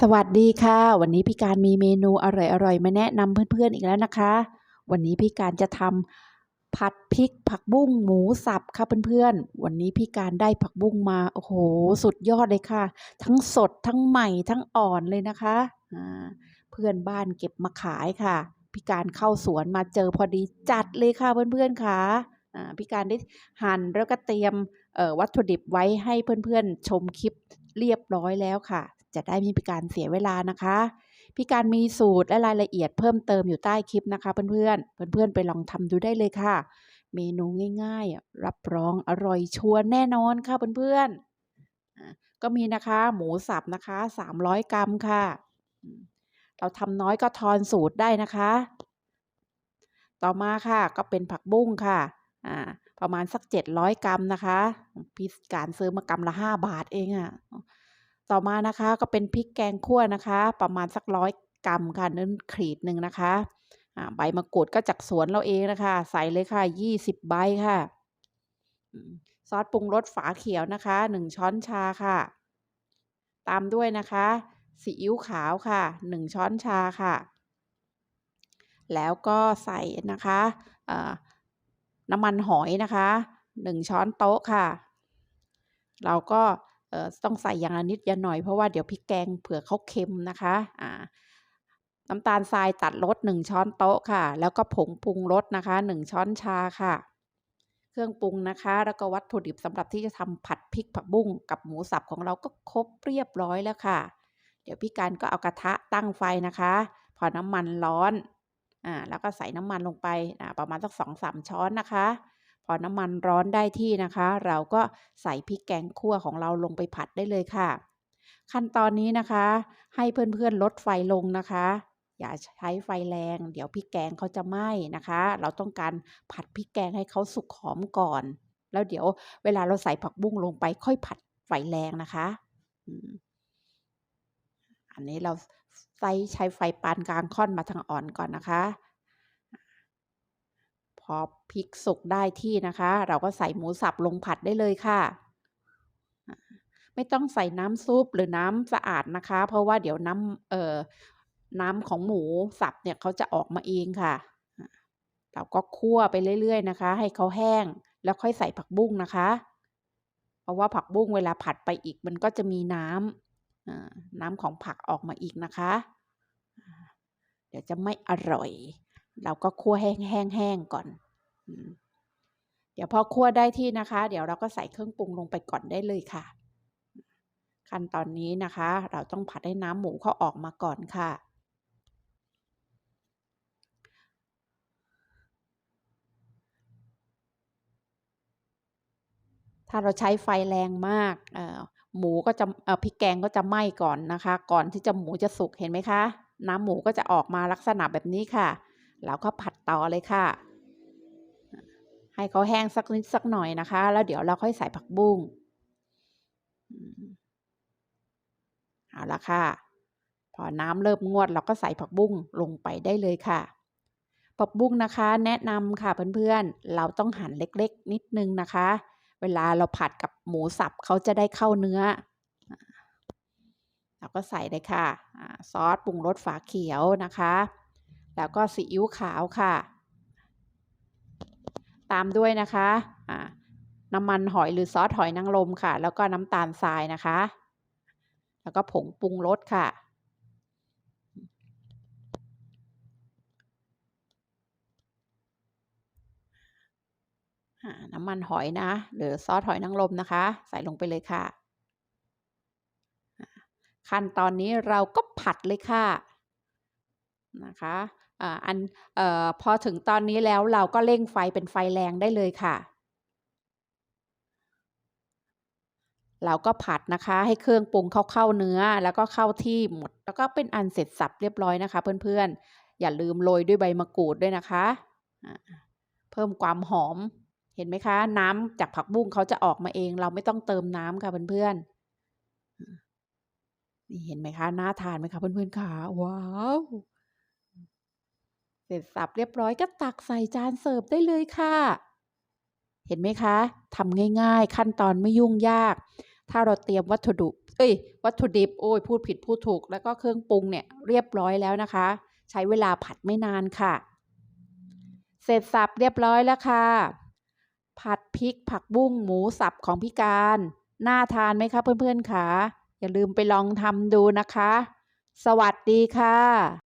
สวัสดีค่ะ วันนี้พี่การมีเมนูอร่อยๆมาแนะนำเพื่อนๆอีกแล้วนะคะ วันนี้พี่การจะทำผัดพริกผักบุ้งหมูสับค่ะเพื่อนๆ วันนี้พี่การได้ผักบุ้งมาโอ้โหสุดยอดเลยค่ะ ทั้งสดทั้งใหม่ทั้งอ่อนเลยนะคะเพื่อนบ้านเก็บมาขายค่ะ พี่การเข้าสวนมาเจอพอดีจัดเลยค่ะเพื่อนๆค่ะอ่าพี่การได้หั่นแล้วก็เตรียมวัตถุดิบไว้ให้เพื่อนๆ ชมคลิปเรียบร้อยแล้วค่ะ จะได้ไม่เป็นการเสียเวลานะคะ พี่การมีสูตรและรายละเอียดเพิ่มเติมอยู่ใต้คลิปนะคะ เพื่อนๆ เพื่อนๆ ไปลองทำดูได้เลยค่ะ เมนูง่ายๆ รับรองอร่อยชัวร์แน่นอนค่ะเพื่อนๆอะก็มีนะคะ หมูสับนะคะ 300 กรัมค่ะ เราทำน้อยก็ทอนสูตรได้นะคะ ต่อมาค่ะก็เป็นผักบุ้งค่ะอ่าประมาณสัก 700 กรัมนะคะ พี่การซื้อมากรัมละ 5 บาทเองอะ่ะ ต่อมานะคะก็เป็นพริกแกงคั่วนะคะ ประมาณสักร้อยกรัมค่ะเนื้อขีดหนึ่งนะคะใบมะกรูดก็จากสวนเราเองนะคะ ใส่เลยค่ะ20ใบค่ะ ซอสปรุงรสฝาเขียวนะคะ1ช้อนชาค่ะ ตามด้วยนะคะซีอิ๊วขาวค่ะ1ช้อนชาค่ะ แล้วก็ใส่นะคะน้ำมันหอยนะคะ1ช้อนโต๊ะค่ะ เราก็ ต้องใส่อย่างละนิดอย่างหน่อยเพราะว่าเดี๋ยวพริกแกงเผื่อเขาเค็มนะคะอ่าน้ำตาลทรายตัดรส1ช้อนโต๊ะค่ะ แล้วก็ผงปรุงรสนะคะ1ช้อนชาค่ะ เครื่องปรุงนะคะ แล้วก็วัตถุดิบสำหรับที่จะทำผัดพริกผักบุ้งกับหมูสับของเราก็ครบเรียบร้อยแล้วค่ะ เดี๋ยวพี่การก็เอากระทะตั้งไฟนะคะ พอน้ำมันร้อนอ่าแล้วก็ใส่น้ำมันลงไปอ่าประมาณสักสองสามช้อนนะคะ พอน้ำมันร้อนได้ที่นะคะ เราก็ใส่พริกแกงคั่วของเราลงไปผัดได้เลยค่ะ ขั้นตอนนี้นะคะ ให้เพื่อนๆลดไฟลงนะคะ อย่าใช้ไฟแรง เดี๋ยวพริกแกงเขาจะไหม้นะคะ เราต้องการผัดพริกแกงให้เขาสุกหอมก่อน แล้วเดี๋ยวเวลาเราใส่ผักบุ้งลงไปค่อยผัดไฟแรงนะคะอันนี้เราใช้ใช้ไฟปานกลางค่อนมาทางอ่อนก่อนนะคะ พอพริกสุกได้ที่นะคะ เราก็ใส่หมูสับลงผัดได้เลยค่ะ ไม่ต้องใส่น้ำซุปหรือน้ำสะอาดนะคะ เพราะว่าเดี๋ยวน้ำเอ่อน้ำของหมูสับเนี่ยเขาจะออกมาเองค่ะ เราก็คั่วไปเรื่อย ๆ นะคะ ให้เขาแห้งแล้วค่อยใส่ผักบุ้งนะคะ เพราะว่าผักบุ้งเวลาผัดไปอีกมันก็จะมีน้ำน้ำของผักออกมาอีกนะคะ เดี๋ยวจะไม่อร่อย เราก็คั่วแห้งๆก่อน เดี๋ยวพอคั่วได้ที่นะคะ เดี๋ยวเราก็ใส่เครื่องปรุงลงไปก่อนได้เลยค่ะ ขั้นตอนนี้นะคะ เราต้องผัดให้น้ำหมูเขาออกมาก่อนค่ะถ้าเราใช้ไฟแรงมาก หมูก็จะพริกแกงก็จะไหม้ก่อนนะคะ ก่อนที่จะหมูจะสุกเห็นไหมคะ น้ำหมูก็จะออกมาลักษณะแบบนี้ค่ะ แล้วก็ผัดต่อเลยค่ะ ให้เขาแห้งสักนิดสักหน่อยนะคะ แล้วเดี๋ยวเราค่อยใส่ผักบุ้งเอาละค่ะ พอน้ำเริ่มงวดเราก็ใส่ผักบุ้งลงไปได้เลยค่ะ ผักบุ้งนะคะ แนะนำค่ะเพื่อนๆ เราต้องหั่นเล็กๆ นิดนึงนะคะ เวลาเราผัดกับหมูสับเขาจะได้เข้าเนื้อ เราก็ใส่เลยค่ะ ซอสปรุงรสฝาเขียวนะคะ แล้วก็ซีอิ๊วขาวค่ะ ตามด้วยนะคะน้ำมันหอยหรือซอสหอยนางรมค่ะ แล้วก็น้ำตาลทรายนะคะ แล้วก็ผงปรุงรสค่ะน้ำมันหอยนะ หรือซอสหอยนางรมนะคะ ใส่ลงไปเลยค่ะ ขั้นตอนนี้เราก็ผัดเลยค่ะนะคะ อันอพอถึงตอนนี้แล้วเราก็เร่งไฟเป็นไฟแรงได้เลยค่ะ เราก็ผัดนะคะให้เครื่องปรุงเข้าเข้าเนื้อแล้วก็เข้าที่หมด แล้วก็เป็นอันเสร็จสับเรียบร้อยนะคะ เพื่อนๆ อย่าลืมโรยด้วยใบมะกรูดด้วยนะคะ เพิ่มความหอมเห็นไหมคะ น้ำจากผักบุ้งเขาจะออกมาเอง เราไม่ต้องเติมน้ำค่ะเพื่อนๆนี่เห็นไหมคะน่าทานไหมคะเพื่อนๆค่ะว้าว เสร็จสับเรียบร้อยก็ตักใส่จานเสิร์ฟได้เลยค่ะ เห็นไหมคะทำง่าย ๆ ขั้นตอนไม่ยุ่งยาก ถ้าเราเตรียมวัตถุดิบเอ้ย วัตถุดิบโอ้ยพูดผิดพูดถูก แล้วก็เครื่องปรุงเนี่ยเรียบร้อยแล้วนะคะ ใช้เวลาผัดไม่นานค่ะ เสร็จสับเรียบร้อยแล้วค่ะ ผัดพริกผักบุ้งหมูสับของพี่การน่าทานไหมคะเพื่อนๆคะอย่าลืมไปลองทำดูนะคะ สวัสดีค่ะ